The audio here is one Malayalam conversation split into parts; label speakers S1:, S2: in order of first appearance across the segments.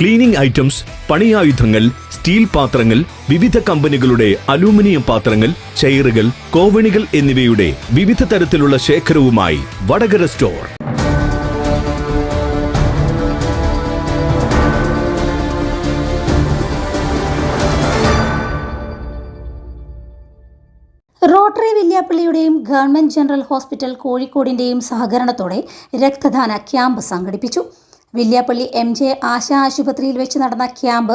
S1: ക്ലീനിംഗ് ഐറ്റംസ് പണിയായുധങ്ങൾ സ്റ്റീൽ പാത്രങ്ങൾ വിവിധ കമ്പനികളുടെ അലൂമിനിയം പാത്രങ്ങൾ ചെയറുകൾ കോവണികൾ എന്നിവയുടെ വിവിധ തരത്തിലുള്ള ശേഖരവുമായി വടകര സ്റ്റോർ.
S2: റോട്ടറി വില്യാപ്പള്ളിയുടെയും ഗവൺമെന്റ് ജനറൽ ഹോസ്പിറ്റൽ കോഴിക്കോടിന്റെയും സഹകരണത്തോടെ രക്തദാന ക്യാമ്പ് സംഘടിപ്പിച്ചു. വില്യാപ്പള്ളി എം ജെ ആശ ആശുപത്രിയിൽ വെച്ച് നടന്ന ക്യാമ്പ്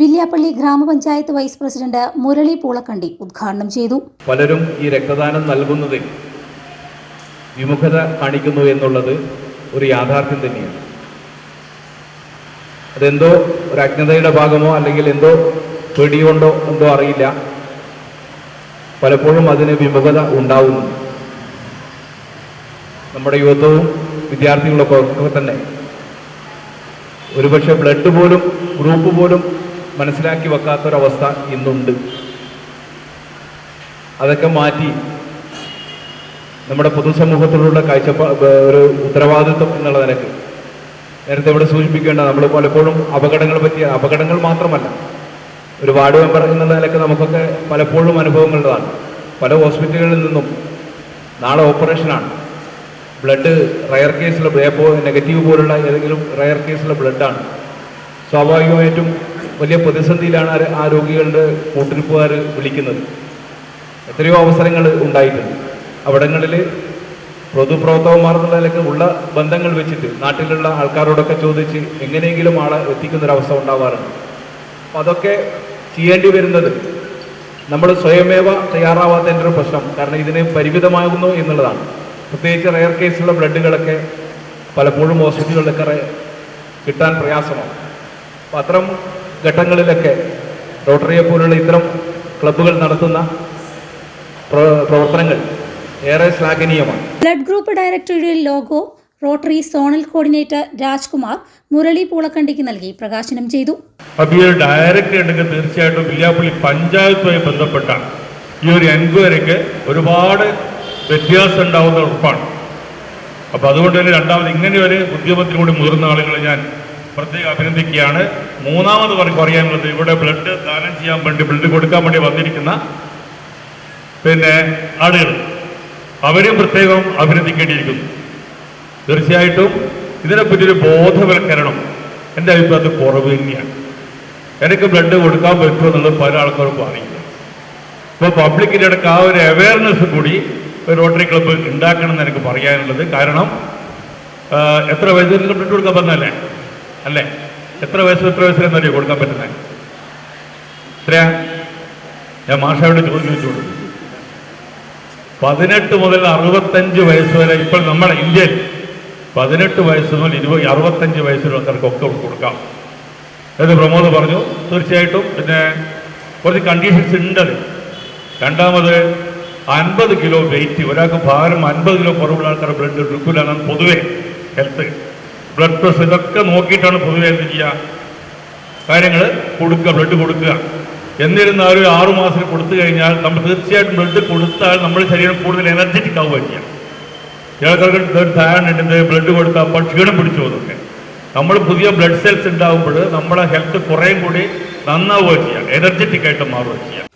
S2: വില്യാപ്പള്ളി ഗ്രാമപഞ്ചായത്ത് വൈസ് പ്രസിഡന്റ് മുരളി പൂളക്കണ്ടി ഉദ്ഘാടനം ചെയ്തു.
S3: പലരും ഈ രക്തദാനം നൽകുന്നതിൽ വിമുഖത കാണിക്കുന്നു എന്നുള്ളത് ഒരു യാഥാർത്ഥ്യം തന്നെയാണ്. അതെന്തോ ഒരു അജ്ഞതയുടെ ഭാഗമോ അല്ലെങ്കിൽ എന്തോ പേടികൊണ്ടോ എന്തോ അറിയില്ല. പലപ്പോഴും അതിന് വിമുഖത ഉണ്ടാവുന്നു. നമ്മുടെ യുവത്വവും വിദ്യാർത്ഥികളൊക്കെ തന്നെ ഒരുപക്ഷെ ബ്ലഡ് പോലും ഗ്രൂപ്പ് പോലും മനസ്സിലാക്കി വെക്കാത്തൊരവസ്ഥ ഇന്നുണ്ട്. അതൊക്കെ മാറ്റി നമ്മുടെ പൊതുസമൂഹത്തിലുള്ള കാഴ്ചപ്പാ ഒരു ഉത്തരവാദിത്വം എന്നുള്ള നിലയ്ക്ക്. നേരത്തെ ഇവിടെ സൂചിപ്പിക്കേണ്ട നമ്മൾ പലപ്പോഴും അപകടങ്ങൾ പറ്റിയ അപകടങ്ങൾ മാത്രമല്ല ഒരു വാർഡ് മെമ്പർ എന്നുള്ള നിലയ്ക്ക് നമുക്കൊക്കെ പലപ്പോഴും അനുഭവങ്ങളുള്ളതാണ്. പല ഹോസ്പിറ്റലുകളിൽ നിന്നും നാളെ ഓപ്പറേഷനാണ്. ബ്ലഡ് റയർ കേസിലെ ബേപ്പോ നെഗറ്റീവ് പോലുള്ള ഏതെങ്കിലും റയർ കേസിലെ ബ്ലഡാണ് സ്വാഭാവികമായിട്ടും വലിയ പ്രതിസന്ധിയിലാണ് ആ- രോഗികളുടെ കൂട്ടിരിപ്പുകാർ വിളിക്കുന്നത്. എത്രയോ അവസരങ്ങൾ ഉണ്ടായിട്ടുണ്ട്. അവിടങ്ങളിൽ പൊതുപ്രവർത്തകന്മാർ എന്നുള്ള ഉള്ള ബന്ധങ്ങൾ വെച്ചിട്ട് നാട്ടിലുള്ള ആൾക്കാരോടൊക്കെ ചോദിച്ച് എങ്ങനെയെങ്കിലും ആളെ എത്തിക്കുന്നൊരവസ്ഥ ഉണ്ടാവാറുണ്ട്. അപ്പം അതൊക്കെ ചെയ്യേണ്ടി വരുന്നത് നമ്മൾ സ്വയമേവ തയ്യാറാവാത്തതിന്റെ ഒരു പ്രശ്നം. കാരണം ഇതിന് പരിമിതമാകുന്നു എന്നുള്ളതാണ്. പ്രത്യേകിച്ച് റെയർ കേസുള്ള ബ്ലഡുകളൊക്കെ പലപ്പോഴും ഹോസ്പിറ്റലുകളിലൊക്കെ കിട്ടാൻ പ്രയാസമാണ്. അപ്പം അത്തരം ഘട്ടങ്ങളിലൊക്കെ റോട്ടറിയെ പോലുള്ള ഇത്തരം ക്ലബ്ബുകൾ നടത്തുന്ന പ്രവർത്തനങ്ങൾ ഏറെ ശ്ലാഘനീയമാണ്.
S2: ബ്ലഡ് ഗ്രൂപ്പ് ഡയറക്ടറുടെ logo Rotary zonal coordinator Rajkumar Murali പൂളക്കണ്ടിക്ക് നൽകി പ്രകാശനം ചെയ്തു.
S4: അപ്പോൾ ഈ ഒരു ഡയറക്റ്റ് ഉണ്ടെങ്കിൽ തീർച്ചയായിട്ടും വില്യാപ്പള്ളി പഞ്ചായത്തുമായി ബന്ധപ്പെട്ട ഈ ഒരു എൻക്വയറിക്ക് ഒരുപാട് വ്യത്യാസം ഉണ്ടാവുന്ന ഉറപ്പാണ്. അപ്പോൾ അതുകൊണ്ട് തന്നെ രണ്ടാമത് ഇങ്ങനെ ഒരു ഉദ്യമത്തിൽ കൂടി മുതിർന്ന ആളുകളെ ഞാൻ പ്രത്യേകം അഭിനന്ദിക്കുകയാണ്. മൂന്നാമത് പറഞ്ഞു പറയാനുള്ളത് ഇവിടെ ബ്ലഡ് ദാനം ചെയ്യാൻ വേണ്ടി ബ്ലഡ് കൊടുക്കാൻ വേണ്ടി വന്നിരിക്കുന്ന പിന്നെ ആളുകൾ. അവരെയും പ്രത്യേകം അഭിനന്ദിക്കേണ്ടിയിരിക്കുന്നു. തീർച്ചയായിട്ടും ഇതിനെപ്പറ്റി ഒരു ബോധവൽക്കരണം എന്റെ അഭിപ്രായത്തിൽ കുറവ് തന്നെയാണ്. എനിക്ക് ബ്ലഡ് കൊടുക്കാൻ പറ്റുമോ എന്നുള്ളത് പല ആൾക്കാർക്കും അറിയില്ല. ഇപ്പോൾ പബ്ലിക്കിന്റെ ഇടയ്ക്ക് ആ ഒരു അവയർനെസ് കൂടി റോട്ടറി ക്ലബ്ബ് ഉണ്ടാക്കണം എന്ന് എനിക്ക് പറയാനുള്ളത്. കാരണം എത്ര വയസ്സിൽ ബ്ലഡ് കൊടുക്കാൻ പറ്റുന്നല്ലേ അല്ലേ? എത്ര വയസ്സ് എത്ര വയസ്സിലെന്നറിയോ കൊടുക്കാൻ പറ്റുന്നത് എത്രയാ? ഞാൻ മാഷയോട് ചോദ്യം ചോദിച്ചോളൂ പതിനെട്ട് മുതൽ അറുപത്തഞ്ച് വയസ്സ് വരെ ഇപ്പോൾ നമ്മുടെ ഇന്ത്യയിൽ പതിനെട്ട് വയസ്സ് മുതൽ ഇരുപത് അറുപത്തഞ്ച് ഒക്കെ കൊടുക്കാം. എന്ന് പ്രമോദ് പറഞ്ഞു. തീർച്ചയായിട്ടും. പിന്നെ കുറച്ച് കണ്ടീഷൻസ് ഉണ്ട്. രണ്ടാമത് അൻപത് കിലോ വെയിറ്റ് ഒരാൾക്ക് ഭാരം അൻപത് കിലോ കുറവുള്ള ആൾക്കാരുടെ ബ്ലഡ് എടുക്കില്ലാണ് പൊതുവെ ഹെൽത്ത് ബ്ലഡ് പ്രഷർ ഇതൊക്കെ നോക്കിയിട്ടാണ് പൊതുവെ എന്ത് ചെയ്യുക കാര്യങ്ങൾ കൊടുക്കുക ബ്ലഡ് കൊടുക്കുക. എന്നിരുന്നാലും ആറു മാസം കൊടുത്തു കഴിഞ്ഞാൽ നമ്മൾ തീർച്ചയായിട്ടും ബ്ലഡ് കൊടുത്താൽ നമ്മുടെ ശരീരം കൂടുതൽ എനർജറ്റിക് ആവുക ചെയ്യാം. ഒരു ധാരണ ഉണ്ട് ബ്ലഡ് കൊടുത്താൽ അപ്പോൾ ക്ഷീണം പിടിച്ചു പോകുന്നൊക്കെ നമ്മൾ പുതിയ ബ്ലഡ് സെൽസ് ഉണ്ടാകുമ്പോൾ നമ്മുടെ ഹെൽത്ത് കുറേയും കൂടി എനർജറ്റിക് ആയിട്ട്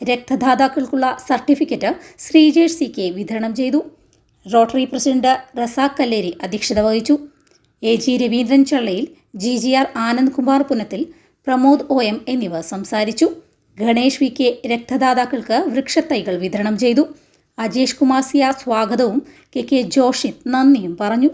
S2: രക്തദാതാക്കൾക്കുള്ള സർട്ടിഫിക്കറ്റ് ശ്രീജേഷ് സി കെ വിതരണം ചെയ്തു. റോട്ടറി പ്രസിഡന്റ് റസാഖ് കല്ലേരി അധ്യക്ഷത വഹിച്ചു. A G Raveendran ചള്ളയിൽ G G R Anand Kumar Punathil Pramod O M എന്നിവർ സംസാരിച്ചു. ഗണേഷ് വി കെ രക്തദാതാക്കൾക്ക് വൃക്ഷത്തൈകൾ വിതരണം ചെയ്തു. അജേഷ് കുമാർ സിയാർ സ്വാഗതവും കെ കെ ജോഷി നന്ദിയും പറഞ്ഞു.